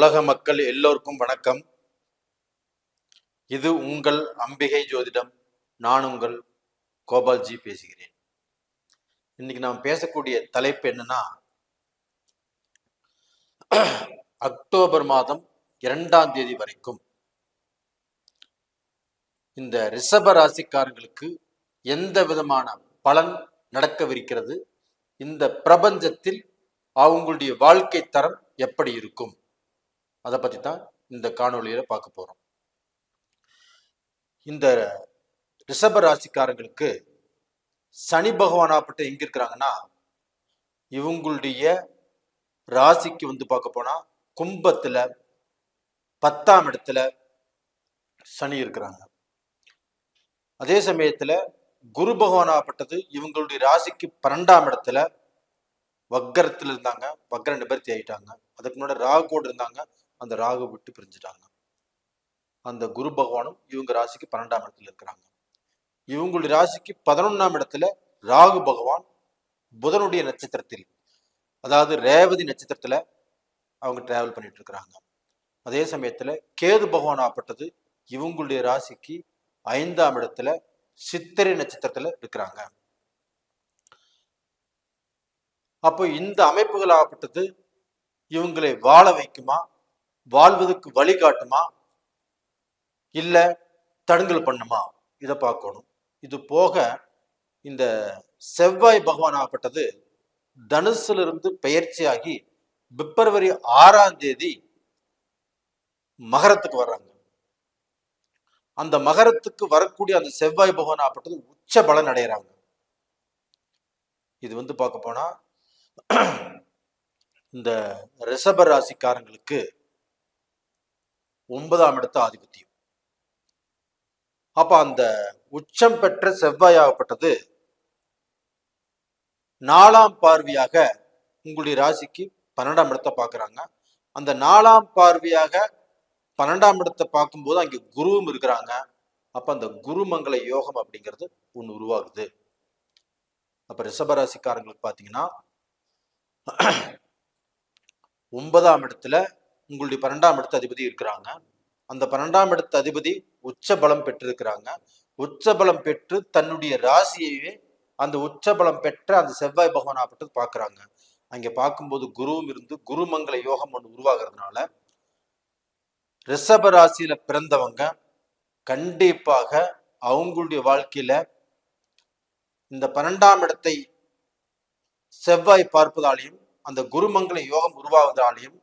உலக மக்கள் எல்லோருக்கும் வணக்கம். இது உங்கள் அம்பிகை ஜோதிடம். நான் உங்கள் கோபால்ஜி பேசுகிறேன். இன்னைக்கு நாம் பேசக்கூடிய தலைப்பு என்னன்னா அக்டோபர் மாதம் இரண்டாம் தேதி வரைக்கும் இந்த ரிஷப ராசிக்காரங்களுக்கு எந்த விதமான பலன் நடக்கவிருக்கிறது? இந்த பிரபஞ்சத்தில் அவங்களுடைய வாழ்க்கை தரம் எப்படி இருக்கும்? அதை பற்றி தான் இந்த காணொலியில் பார்க்க போறோம். இந்த ரிஷப ராசிக்காரங்களுக்கு சனி பகவானாப்பட்ட எங்க இருக்கிறாங்கன்னா இவங்களுடைய ராசிக்கு வந்து பார்க்க போனா கும்பத்துல பத்தாம் இடத்துல சனி இருக்கிறாங்க. அதே சமயத்துல குரு பகவானாப்பட்டது இவங்களுடைய ராசிக்கு பன்னெண்டாம் இடத்துல வக்கரத்துல இருந்தாங்க. வக்கர நிபர்த்தி ஆயிட்டாங்க. அதுக்கு முன்னாடி ராகு இருந்தாங்க. அந்த ராகு விட்டு பிரிஞ்சுட்டாங்க. அந்த குரு பகவானும் இவங்க ராசிக்கு பன்னெண்டாம் இடத்துல இருக்கிறாங்க. இவங்களுடைய ராசிக்கு பதினொன்னாம் இடத்துல ராகு பகவான் புதனுடைய நட்சத்திரத்தில் அதாவது ரேவதி நட்சத்திரத்துல அவங்க டிராவல் பண்ணிட்டு இருக்கிறாங்க. அதே சமயத்துல கேது பகவான் ஆப்பட்டது இவங்களுடைய ராசிக்கு ஐந்தாம் இடத்துல சித்திரை நட்சத்திரத்துல இருக்கிறாங்க. அப்போ இந்த அமைப்புகள் ஆகப்பட்டது இவங்களை வாழ வைக்குமா? வாழ்வதற்கு வழிகாட்டுமா இல்ல தடுங்கல் பண்ணுமா? இதை பார்க்கணும். இது போக இந்த செவ்வாய் பகவான் ஆகப்பட்டது தனுசிலிருந்து பெயர்ச்சியாகி பிப்ரவரி ஆறாம் தேதி மகரத்துக்கு வர்றாங்க. அந்த மகரத்துக்கு வரக்கூடிய அந்த செவ்வாய் பகவான் ஆகப்பட்டது உச்ச பலன் அடைகிறாங்க இது வந்து பார்க்க போனா இந்த ரிஷப ராசிக்காரங்களுக்கு ஒன்பதாம் இடத்த ஆதிபத்தியம். அப்ப அந்த உச்சம் பெற்ற செவ்வாயாகப்பட்டது நாலாம் பார்வையாக உங்களுடைய ராசிக்கு பன்னெண்டாம் இடத்தை பார்க்குறாங்க. அந்த நாலாம் பார்வையாக பன்னெண்டாம் இடத்தை பார்க்கும்போது அங்கே குருவும் இருக்கிறாங்க. அப்போ அந்த குருமங்கல யோகம் அப்படிங்கிறது ஒன்று உருவாகுது. அப்போ ரிஷபராசிக்காரங்களுக்கு பார்த்தீங்கன்னா ஒன்பதாம் இடத்துல உங்களுடைய பன்னெண்டாம் இடத்து அதிபதி இருக்கிறாங்க. அந்த பன்னெண்டாம் இடத்து அதிபதி உச்ச பலம் பெற்றிருக்கிறாங்க. உச்ச பலம் பெற்று தன்னுடைய ராசியையே அந்த உச்ச பலம் பெற்ற அந்த செவ்வாய் பகவான் ஆப்பட்டு பார்க்குறாங்க. அங்கே பார்க்கும்போது குருவும் இருந்து குருமங்கல யோகம் ஒன்று உருவாகிறதுனால ரிஷப ராசியில பிறந்தவங்க கண்டிப்பாக அவங்களுடைய வாழ்க்கையில இந்த பன்னெண்டாம் இடத்தை செவ்வாய் பார்ப்பதாலையும் அந்த குருமங்கல யோகம் உருவாவதாலையும்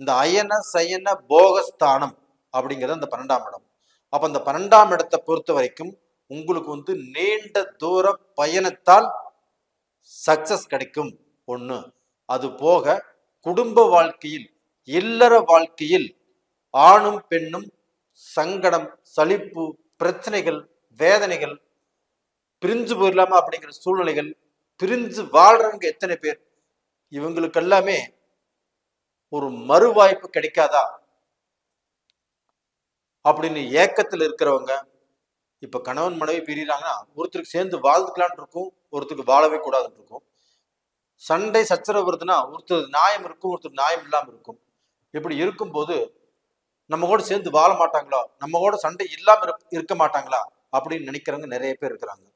இந்த அயன சயன போகஸ்தானம் அப்படிங்கிறது அந்த பன்னெண்டாம் இடம். அப்ப அந்த பன்னெண்டாம் இடத்தை பொறுத்த வரைக்கும் உங்களுக்கு வந்து நீண்ட தூர பயணத்தால் சக்சஸ் கிடைக்கும். ஒண்ணு. அது போக குடும்ப வாழ்க்கையில் இல்லற வாழ்க்கையில் ஆணும் பெண்ணும் சங்கடம் சலிப்பு பிரச்சனைகள் வேதனைகள் பிரிஞ்சு போயிடலாமா அப்படிங்கிற சூழ்நிலைகள் பிரிஞ்சு வாழ்றவங்க எத்தனை பேர்? இவங்களுக்கு எல்லாமே ஒரு மறு வாய்ப்பு கிடைக்காதா? அப்படின்னு ஏக்கத்துல இருக்கிறவங்க இப்ப கணவன் மனைவி பிரிகிறாங்கன்னா ஒருத்தருக்கு சேர்ந்து வாழ்ந்துக்கலான் இருக்கும் ஒருத்தருக்கு வாழவே கூடாதுன்னு இருக்கும். சண்டை சச்சரவு வருதுன்னா ஒருத்தர் நியாயம் இருக்கும் ஒருத்தர் நியாயம் இல்லாம இருக்கும். இப்படி இருக்கும்போது நம்ம கூட சேர்ந்து வாழ மாட்டாங்களா? நம்ம கூட சண்டை இல்லாம இருக்க- இருக்க மாட்டாங்களா? அப்படின்னு நினைக்கிறவங்க நிறைய பேர் இருக்கிறாங்க.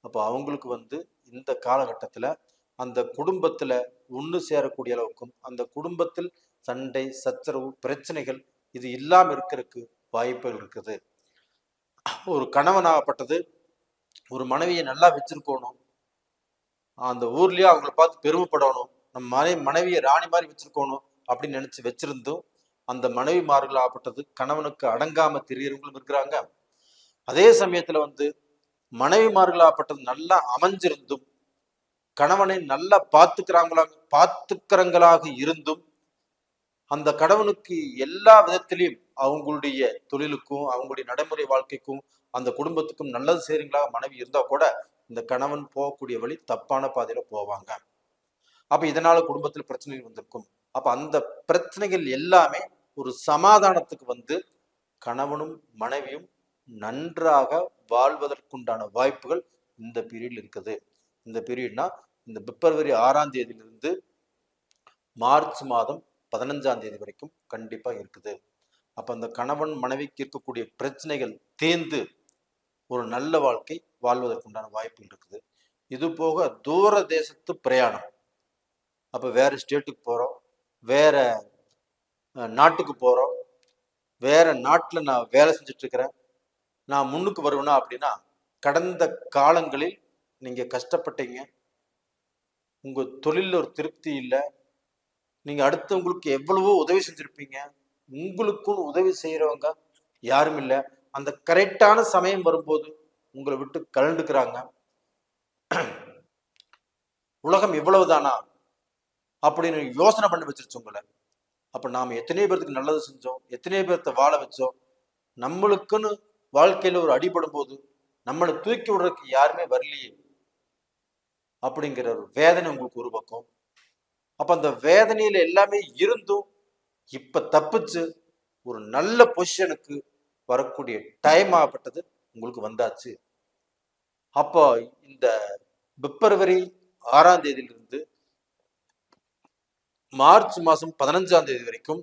அப்போ அவங்களுக்கு வந்து இந்த காலகட்டத்துல அந்த குடும்பத்தில் ஒன்று சேரக்கூடிய அளவுக்கும் அந்த குடும்பத்தில் சண்டை சச்சரவு பிரச்சனைகள் இது இல்லாமல் இருக்கிறதுக்கு வாய்ப்புகள் இருக்குது. ஒரு கணவனாகப்பட்டது ஒரு மனைவியை நல்லா வச்சிருக்கணும். அந்த ஊர்லயே அவங்கள பார்த்து பெருமைப்படணும். நம்ம மனைவி மனைவியை ராணி மாதிரி வச்சிருக்கணும் அப்படின்னு நினைச்சு வச்சிருந்தும் அந்த மனைவி ஆகப்பட்டது கணவனுக்கு அடங்காம தெரியறவங்களும் இருக்கிறாங்க. அதே சமயத்துல வந்து மனைவி மார்களாகப்பட்டது நல்லா அமைஞ்சிருந்தும் கணவனை நல்லா பார்த்துக்கிறாங்களா பார்த்துக்கிறவங்களாக இருந்தும் அந்த கணவனுக்கு எல்லா விதத்திலையும் அவங்களுடைய தொழிலுக்கும் அவங்களுடைய நடைமுறை வாழ்க்கைக்கும் அந்த குடும்பத்துக்கும் நல்லது செய்றீங்களா மனைவி இருந்தா கூட இந்த கணவன் போகக்கூடிய வழி தப்பான பாதையில போவாங்க. அப்ப இதனால குடும்பத்தில் பிரச்சனைகள் வந்திருக்கும். அப்ப அந்த பிரச்சனைகள் எல்லாமே ஒரு சமாதானத்துக்கு வந்து கணவனும் மனைவியும் நன்றாக வாழ்வதற்குண்டான வாய்ப்புகள் இந்த பீரியட்ல இருக்குது. இந்த பீரியட்னா இந்த பிப்ரவரி ஆறாம் தேதியிலிருந்து மார்ச் மாதம் பதினஞ்சாம் தேதி வரைக்கும் கண்டிப்பாக இருக்குது. அப்போ அந்த கணவன் மனைவிக்கு இருக்கக்கூடிய பிரச்சனைகள் தேர்ந்து ஒரு நல்ல வாழ்க்கை வாழ்வதற்குண்டான வாய்ப்புகள் இருக்குது. இது போக தூர தேசத்து பிரயாணம். அப்போ வேற ஸ்டேட்டுக்கு போகிறோம் வேற நாட்டுக்கு போகிறோம் வேற நாட்டில் நான் வேலை செஞ்சுட்டு இருக்கிறேன் நான் முன்னுக்கு வருவேனா அப்படின்னா கடந்த காலங்களில் நீங்கள் கஷ்டப்பட்டீங்க. உங்கள் தொழிலில் ஒரு திருப்தி இல்லை. நீங்கள் அடுத்தவங்களுக்கு எவ்வளவோ உதவி செஞ்சுருப்பீங்க. உங்களுக்கும் உதவி செய்கிறவங்க யாரும் இல்லை. அந்த கரெக்டான சமயம் வரும்போது உங்களை விட்டு கலண்டுக்கிறாங்க உலகம் இவ்வளவுதானா? அப்படின்னு யோசனை பண்ணி வச்சிருச்சு உங்களை. அப்போ நாம் எத்தனை பேர்த்துக்கு நல்லது செஞ்சோம். எத்தனை பேர்த்த வாழ வச்சோம். நம்மளுக்குன்னு வாழ்க்கையில் ஒரு அடிபடும் போது நம்மளை தூக்கி விடுறதுக்கு யாருமே வரலையே. அப்படிங்கிற ஒரு வேதனை உங்களுக்கு ஒரு பக்கம். அப்ப அந்த வேதனையில எல்லாமே இருந்தும் இப்ப தப்பிச்சு ஒரு நல்ல பொசிஷனுக்கு வரக்கூடிய டைம் ஆகப்பட்டது உங்களுக்கு வந்தாச்சு. அப்போ இந்த பிப்ரவரி ஆறாம் தேதியிலிருந்து மார்ச் மாசம் பதினஞ்சாம் தேதி வரைக்கும்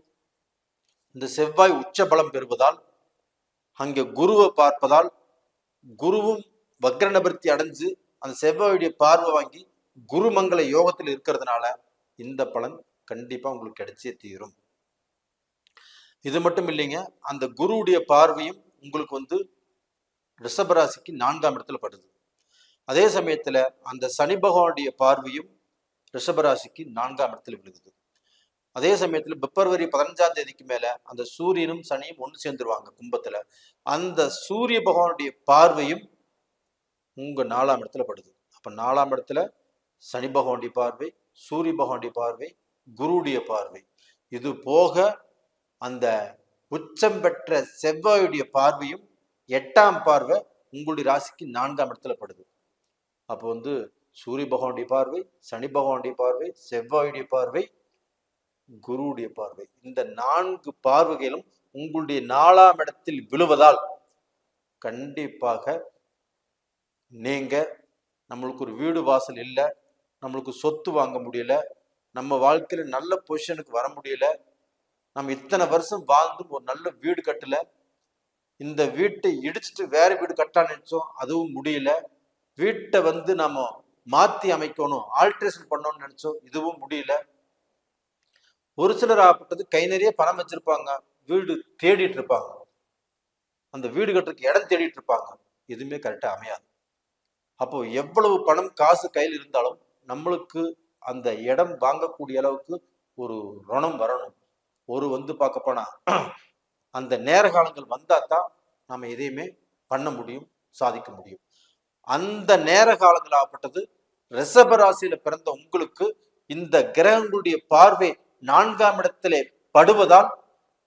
இந்த செவ்வாய் உச்ச பலம் பெறுவதால் அங்கே குருவை பார்ப்பதால் குருவும் வக்ர நிவர்த்தி அடைஞ்சு அந்த செவ்வாயுடைய பார்வை வாங்கி குருமங்கள யோகத்தில் இருக்கிறதுனால இந்த பலன் கண்டிப்பா உங்களுக்கு கிடைச்சே தீரும். இது மட்டும் இல்லைங்க அந்த குருவுடைய பார்வையும் உங்களுக்கு வந்து ரிஷபராசிக்கு நான்காம் இடத்துல படுது. அதே சமயத்துல அந்த சனி பகவானுடைய பார்வையும் ரிஷபராசிக்கு நான்காம் இடத்துல விழுகுது. அதே சமயத்துல பிப்ரவரி பதினஞ்சாம் தேதிக்கு மேல அந்த சூரியனும் சனியும் ஒன்று சேர்ந்துருவாங்க கும்பத்துல. அந்த சூரிய பகவானுடைய பார்வையும் உங்கள் நாலாம் இடத்துல படுது. அப்போ நாலாம் இடத்துல சனி பகவானுடைய பார்வை சூரிய பகவானுடைய பார்வை குருடைய பார்வை. இது போக அந்த உச்சம் பெற்ற செவ்வாயுடைய பார்வையும் எட்டாம் பார்வை உங்களுடைய ராசிக்கு நான்காம் இடத்துல படுது. அப்போ வந்து சூரிய பகவானுடைய பார்வை சனி பகவானுடைய பார்வை செவ்வாயுடைய பார்வை குருவுடைய பார்வை. இந்த நான்கு பார்வைகளும் உங்களுடைய நாலாம் இடத்தில் விழுவதால் கண்டிப்பாக நீங்கள் நம்மளுக்கு ஒரு வீடு வாசல் இல்லை நம்மளுக்கு சொத்து வாங்க முடியல நம்ம வாழ்க்கையில் நல்ல பொசிஷனுக்கு வர முடியல நம்ம இத்தனை வருஷம் வாழ்ந்தும் ஒரு நல்ல வீடு கட்டல இந்த வீட்டை இடிச்சிட்டு வேற வீடு கட்டான்னு நினைச்சோம் அதுவும் முடியல. வீட்டை வந்து நம்ம மாத்தி அமைக்கணும் ஆல்ட்ரேஷன் பண்ணணும்னு நினைச்சோம் இதுவும் முடியல. ஒரு சிலர் ஆகப்பட்டது கை நிறைய பணம் வச்சிருப்பாங்க வீடு தேடிட்டு இருப்பாங்க. அந்த வீடு கட்டுறதுக்கு இடம் தேடிட்டு இருப்பாங்க. எதுவுமே கரெக்டாக அமையாது. அப்போ எவ்வளவு பணம் காசு கையில் இருந்தாலும் நம்மளுக்கு அந்த இடம் வாங்கக்கூடிய அளவுக்கு ஒரு ருணம் வரணும். ஒரு வந்து பார்க்க போனா அந்த நேர காலங்கள் வந்தா தான் நம்ம எதையுமே பண்ண முடியும் சாதிக்க முடியும். அந்த நேர காலங்கள் ஆகப்பட்டது பிறந்த உங்களுக்கு இந்த கிரகங்களுடைய பார்வை நான்காம் இடத்திலே படுவதால்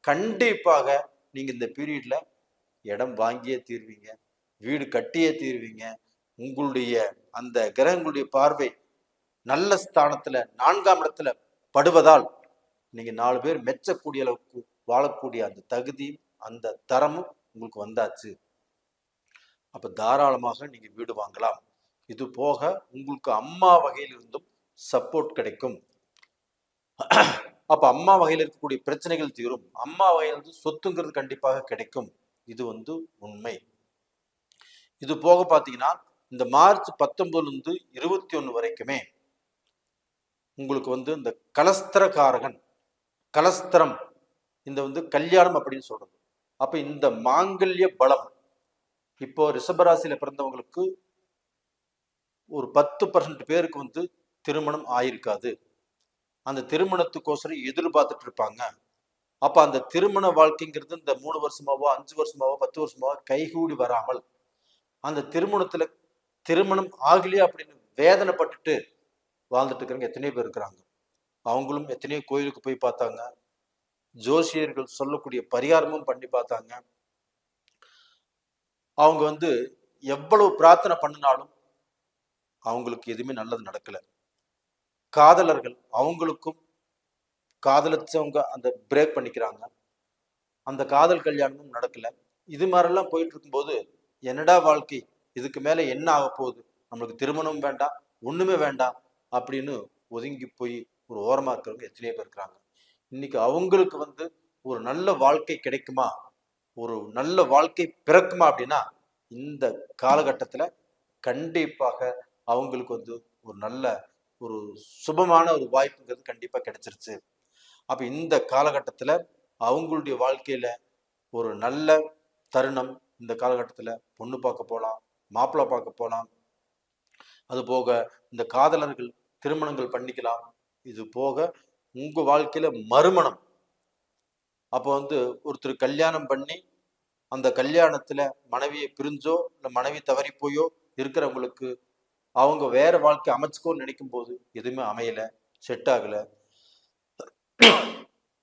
கண்டிப்பாக நீங்க இந்த பீரியட்ல இடம் வாங்கியே தீர்வீங்க வீடு கட்டியே தீர்வீங்க உங்களுடைய அந்த கிரகங்களுடைய பார்வை நல்ல ஸ்தானத்துல நான்காம் இடத்துல படுவதால் நீங்க நாலு பேர் மெச்சக்கூடிய அளவுக்கு வாழக்கூடிய அந்த தகுதியும் அந்த தரமும் உங்களுக்கு வந்தாச்சு. அப்ப தாராளமாக நீங்க வீடு வாங்கலாம். இது போக உங்களுக்கு அம்மா வகையிலிருந்தும் சப்போர்ட் கிடைக்கும். அப்ப அம்மா வகையில் இருக்கக்கூடிய பிரச்சனைகள் தீரும். அம்மா வகையிலிருந்து சொத்துங்கிறது கண்டிப்பாக கிடைக்கும். இது வந்து உண்மை. இது போக பாத்தீங்கன்னா இந்த மார்ச் பத்தொன்பதுல இருந்து இருபத்தி ஒண்ணு வரைக்குமே உங்களுக்கு வந்து இந்த கலஸ்திரகாரகன் கலஸ்திரம் இந்த வந்து கல்யாணம் அப்படின்னு சொல்றது. அப்ப இந்த மாங்கல்ய பலம் இப்போ ரிஷபராசியில் பிறந்தவங்களுக்கு ஒரு பத்து பர்சன்ட் பேருக்கு வந்து திருமணம் ஆயிருக்காது. அந்த திருமணத்துக்கோசரம் எதிர்பார்த்துட்டு இருப்பாங்க. அப்ப அந்த திருமண வாழ்க்கைங்கிறது இந்த மூணு வருஷமாவோ அஞ்சு வருஷமாவோ பத்து வருஷமாவோ கைகூடி வராமல் அந்த திருமணத்துல திருமணம் ஆகலையே அப்படின்னு வேதனைப்பட்டுட்டு வாழ்ந்துட்டு இருக்கிறவங்க எத்தனையோ பேர் இருக்கிறாங்க. அவங்களும் எத்தனையோ கோயிலுக்கு போய் பார்த்தாங்க. ஜோசியர்கள் சொல்லக்கூடிய பரிகாரமும் பண்ணி பார்த்தாங்க. அவங்க வந்து எவ்வளவு பிரார்த்தனை பண்ணினாலும் அவங்களுக்கு எதுவுமே நல்லது நடக்கல. காதலர்கள் அவங்களுக்கும் காதலிச்சவங்க அந்த பிரேக் பண்ணிக்கிறாங்க. அந்த காதல் கல்யாணமும் நடக்கல. இது மாதிரிலாம் போயிட்டு இருக்கும்போது என்னடா வாழ்க்கை? இதுக்கு மேலே என்ன ஆக போகுது? நம்மளுக்கு திருமணம் வேண்டாம் ஒன்றுமே வேண்டாம் அப்படின்னு ஒதுங்கி போய் ஒரு ஓரமா இருக்கிறவங்க எத்தனையோ பேர் இருக்கிறாங்க. இன்னைக்கு அவங்களுக்கு வந்து ஒரு நல்ல வாழ்க்கை கிடைக்குமா? ஒரு நல்ல வாழ்க்கை பிறக்குமா அப்படின்னா இந்த காலகட்டத்தில் கண்டிப்பாக அவங்களுக்கு வந்து ஒரு நல்ல ஒரு சுபமான ஒரு வாய்ப்புங்கிறது கண்டிப்பாக கிடைச்சிருச்சு. அப்போ இந்த காலகட்டத்தில் அவங்களுடைய வாழ்க்கையில ஒரு நல்ல தருணம் இந்த காலகட்டத்தில் பொண்ணு பார்க்க போகலாம் மாப்பிள்ளை பார்க்க போகலாம் அது போக இந்த காதலர்கள் திருமணங்கள் பண்ணிக்கலாம். இது போக உங்க வாழ்க்கையில மறுமணம். அப்போ வந்து ஒருத்தர் கல்யாணம் பண்ணி அந்த கல்யாணத்துல மனைவியை பிரிஞ்சோ இல்லை மனைவி தவறி போயோ இருக்கிறவங்களுக்கு அவங்க வேற வாழ்க்கை அமைச்சுக்கோன்னு நினைக்கும் போது எதுவுமே அமையல செட் ஆகல.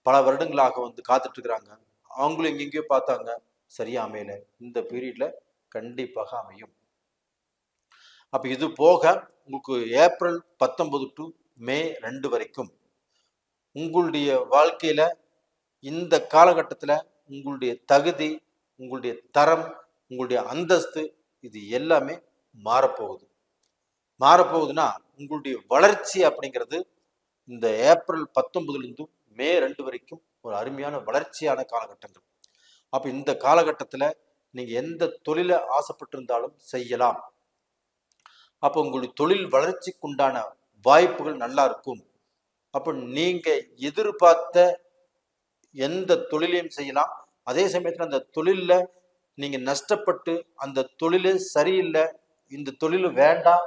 பல வருடங்களாக வந்து காத்துட்டு இருக்கிறாங்க. அவங்களும் எங்கெங்கேயோ பார்த்தாங்க. சரியா அமையல. இந்த பீரியட்ல கண்டிப்பாக அமையும். அப்போ இது போக உங்களுக்கு ஏப்ரல் பத்தொன்பது டு மே ரெண்டு வரைக்கும் உங்களுடைய வாழ்க்கையில் இந்த காலகட்டத்தில் உங்களுடைய தகுதி உங்களுடைய தரம் உங்களுடைய அந்தஸ்து இது எல்லாமே மாறப்போகுது. மாறப்போகுதுன்னா உங்களுடைய வளர்ச்சி அப்படிங்கிறது இந்த ஏப்ரல் பத்தொன்பதுலேருந்து மே ரெண்டு வரைக்கும் ஒரு அருமையான வளர்ச்சியான காலகட்டங்கள். அப்போ இந்த காலகட்டத்தில் நீங்கள் எந்த தொழிலை ஆசைப்பட்டிருந்தாலும் செய்யலாம். அப்போ உங்களுடைய தொழில் வளர்ச்சிக்குண்டான வாய்ப்புகள் நல்லா இருக்கும். அப்போ நீங்க எதிர்பார்த்த எந்த தொழிலையும் செய்யலாம். அதே சமயத்துல அந்த தொழில்ல நீங்க நஷ்டப்பட்டு அந்த தொழிலே சரியில்லை இந்த தொழில் வேண்டாம்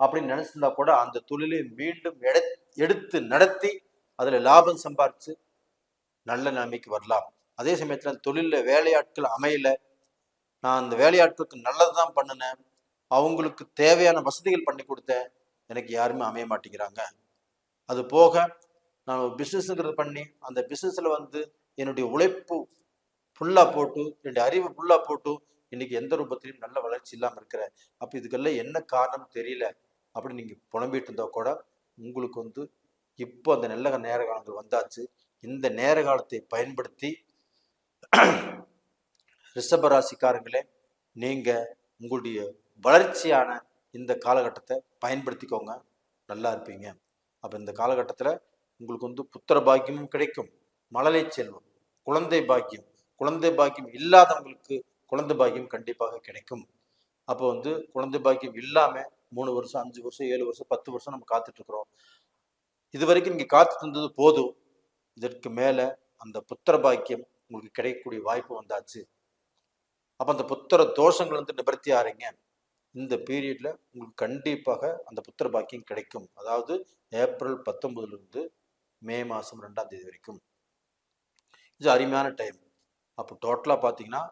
அப்படின்னு நினைச்சிருந்தா கூட அந்த தொழிலை மீண்டும் எடு எடுத்து நடத்தி அதுல லாபம் சம்பாரிச்சு நல்ல நிலைமைக்கு வரலாம். அதே சமயத்தில் அந்த வேலையாட்கள் அமையல. நான் அந்த வேலையாட்களுக்கு நல்லதுதான் பண்ணினேன். அவங்களுக்கு தேவையான வசதிகள் பண்ணி கொடுத்தேன். எனக்கு யாருமே அமைய மாட்டேங்கிறாங்க. அது போக நான் ஒரு பிஸ்னஸ்ங்கிறது பண்ணி அந்த பிஸ்னஸில் வந்து என்னுடைய உழைப்பு ஃபுல்லாக போட்டு என்னுடைய அறிவு ஃபுல்லாக போட்டு இன்னைக்கு எந்த ரூபத்திலையும் நல்ல வளர்ச்சி இல்லாமல் இருக்கிறேன். அப்போ இதுக்கெல்லாம் என்ன காரணம் தெரியல. அப்படின்னு நீங்கள் புலம்பிட்டு இருந்தால் கூட உங்களுக்கு வந்து இப்போ அந்த நல்ல நேர காலங்கள் வந்தாச்சு. இந்த நேர காலத்தை பயன்படுத்தி ரிஷபராசிக்காரங்களே நீங்கள் உங்களுடைய வளர்ச்சியான இந்த காலகட்டத்தை பயன்படுத்திக்கோங்க. நல்லா இருப்பீங்க. அப்போ இந்த காலகட்டத்தில் உங்களுக்கு வந்து புத்திர பாக்கியமும் கிடைக்கும். மழலை செல்வம் குழந்தை பாக்கியம் குழந்தை பாக்கியம் இல்லாதவங்களுக்கு குழந்தை பாக்கியம் கண்டிப்பாக கிடைக்கும். அப்போ வந்து குழந்தை பாக்கியம் இல்லாமல் மூணு வருஷம் அஞ்சு வருஷம் ஏழு வருஷம் பத்து வருஷம் நம்ம காத்துட்ருக்குறோம் இது வரைக்கும் நீங்கள் காத்துட்டு இருந்தது போதும். இதற்கு மேலே அந்த புத்திர பாக்கியம் உங்களுக்கு கிடைக்கக்கூடிய வாய்ப்பு வந்தாச்சு. அப்போ அந்த புத்திர தோஷங்கள் வந்து நிவர்த்தி ஆறீங்க. இந்த பீரியடில் உங்களுக்கு கண்டிப்பாக அந்த புத்திர பாக்கியம் கிடைக்கும். அதாவது ஏப்ரல் பத்தொன்பதுலேருந்து மே மாதம் ரெண்டாம் தேதி வரைக்கும். இது அருமையான டைம் அப்போ டோட்டலாக பார்த்தீங்கன்னா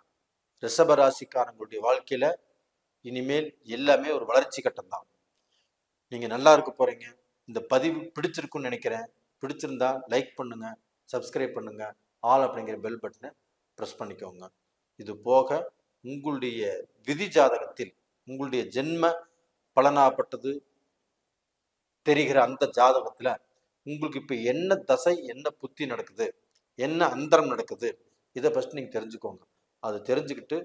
ரிஷபராசிக்காரங்களுடைய வாழ்க்கையில் இனிமேல் எல்லாமே ஒரு வளர்ச்சி கட்டம் தான். நீங்கள் நல்லா இருக்க போகிறீங்க இந்த பதிவு பிடிச்சிருக்குன்னு நினைக்கிறேன். பிடிச்சிருந்தா லைக் பண்ணுங்க சப்ஸ்கிரைப் பண்ணுங்க ஆல் அப்படிங்கிற பெல் பட்டனை ப்ரெஸ் பண்ணிக்கோங்க. இது போக உங்களுடைய விதி ஜாதகத்தில் உங்களுடைய ஜென்ம பலனாப்பட்டது தெரிகிற அந்த ஜாதகத்துல உங்களுக்கு இப்ப என்ன தசை என்ன புத்தி நடக்குது என்ன அந்தரம் நடக்குது இதை ஃபஸ்ட் நீங்க தெரிஞ்சுக்கோங்க. அது தெரிஞ்சுக்கிட்டு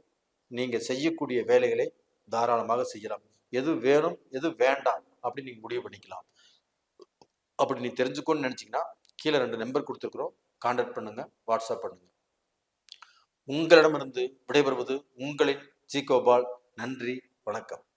நீங்க செய்யக்கூடிய வேலைகளை தாராளமாக செய்யலாம். எது வேணும் எது வேண்டாம் அப்படின்னு நீங்க முடிவு பண்ணிக்கலாம். அப்படி நீ தெரிஞ்சுக்கோன்னு நினைச்சீங்கன்னா கீழே ரெண்டு நம்பர் கொடுத்துருக்குறோம். கான்டாக்ட் பண்ணுங்க வாட்ஸ்அப் பண்ணுங்க. உங்களிடமிருந்து விடைபெறுவது உங்களின் ஜி கோபால் நன்றி. வணக்கம்.